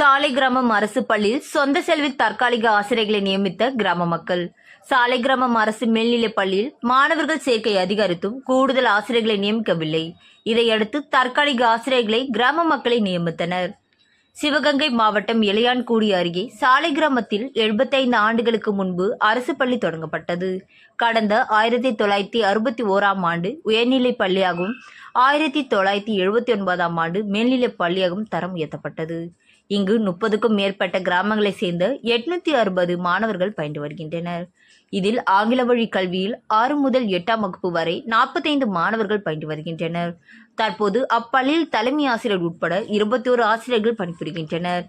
சாலை கிராமம் அரசு பள்ளியில் சொந்த செல்வில் தற்காலிக ஆசிரியர்களை நியமித்த கிராம மக்கள். சாலை கிராமம் அரசு மேல்நிலைப் பள்ளியில் மாணவர்கள் சேர்க்கை அதிகரித்தும் கூடுதல் ஆசிரியர்களை நியமிக்கவில்லை. இதையடுத்து தற்காலிக ஆசிரியர்களை கிராம மக்களை நியமித்தனர். சிவகங்கை மாவட்டம் இளையான்குடி அருகே சாலை கிராமத்தில் 75 ஆண்டுகளுக்கு முன்பு அரசு பள்ளி தொடங்கப்பட்டது. கடந்த ஆயிரத்தி தொள்ளாயிரத்தி அறுபத்தி ஓராம் ஆண்டு உயர்நிலைப் பள்ளியாகவும் ஆயிரத்தி தொள்ளாயிரத்தி எழுபத்தி ஒன்பதாம் ஆண்டு மேல்நிலைப் பள்ளியாகவும் தரம் உயர்த்தப்பட்டது. இங்கு முப்பதுக்கும் மேற்பட்ட கிராமங்களைச் சேர்ந்த எட்நூத்தி அறுபது மாணவர்கள் பயின்று வருகின்றனர். இதில் ஆங்கில வழி கல்வியில் ஆறு முதல் எட்டாம் வகுப்பு வரை நாற்பத்தைந்து மாணவர்கள் பயின்று வருகின்றனர். தற்போது அப்பள்ளியில் தலைமை ஆசிரியர் உட்பட இருபத்தோரு ஆசிரியர்கள் பணிபுரிகின்றனர்.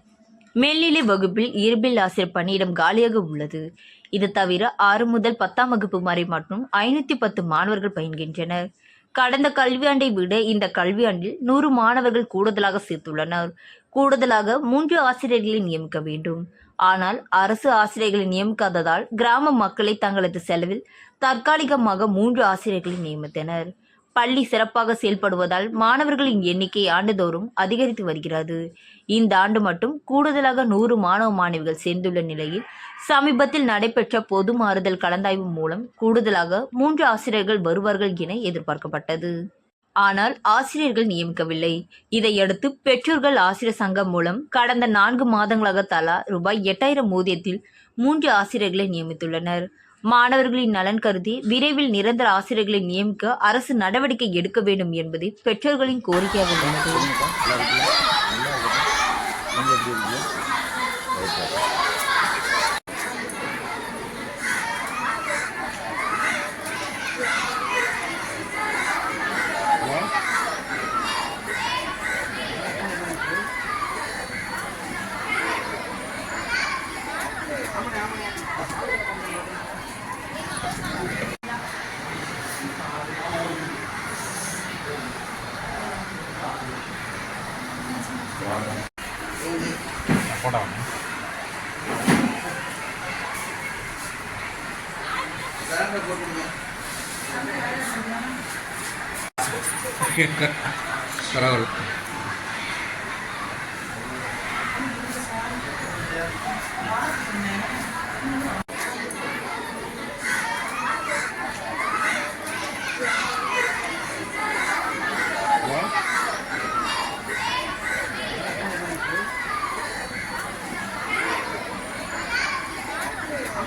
மேல்நிலை வகுப்பில் இயற்பியல் ஆசிரியர் பணியிடம் காலியாக உள்ளது. இது தவிர ஆறு முதல் பத்தாம் வகுப்பு வரை மற்றும் ஐநூத்தி பத்து மாணவர்கள் பயின்கின்றனர். கடந்த கல்வியாண்டை விட இந்த கல்வியாண்டில் நூறு மாணவர்கள் கூடுதலாக சேர்த்துள்ளனர். கூடுதலாக மூன்று ஆசிரியர்களை நியமிக்க வேண்டும். ஆனால் அரசு ஆசிரியர்களை நியமிக்காததால் கிராம மக்களை தங்களது செலவில் தற்காலிகமாக மூன்று ஆசிரியர்களை நியமித்தனர். பள்ளி சிறப்பாக செயல்படுவதால் மாணவர்களின் எண்ணிக்கை ஆண்டுதோறும் அதிகரித்து வருகிறது. இந்த ஆண்டு மட்டும் கூடுதலாக நூறு மாணவ மாணவிகள் சேர்ந்துள்ள நிலையில் சமீபத்தில் நடைபெற்ற பொது மாறுதல் கலந்தாய்வு மூலம் கூடுதலாக மூன்று ஆசிரியர்கள் வருவார்கள் என எதிர்பார்க்கப்பட்டது. ஆனால் ஆசிரியர்கள் நியமிக்கவில்லை. இதையடுத்து பெற்றோர்கள் ஆசிரியர் சங்கம் மூலம் கடந்த நான்கு மாதங்களாக தலா ரூபாய் எட்டாயிரம் ஊதியத்தில் மூன்று ஆசிரியர்களை நியமித்துள்ளனர். மாணவர்களின் நலன் கருதி விரைவில் நிரந்தர ஆசிரியர்களை நியமிக்க அரசு நடவடிக்கை எடுக்க வேண்டும் என்பது பெற்றோர்களின் கோரிக்கையாக உள்ளது. போடா பரவாயில்ல.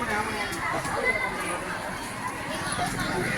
Thank you.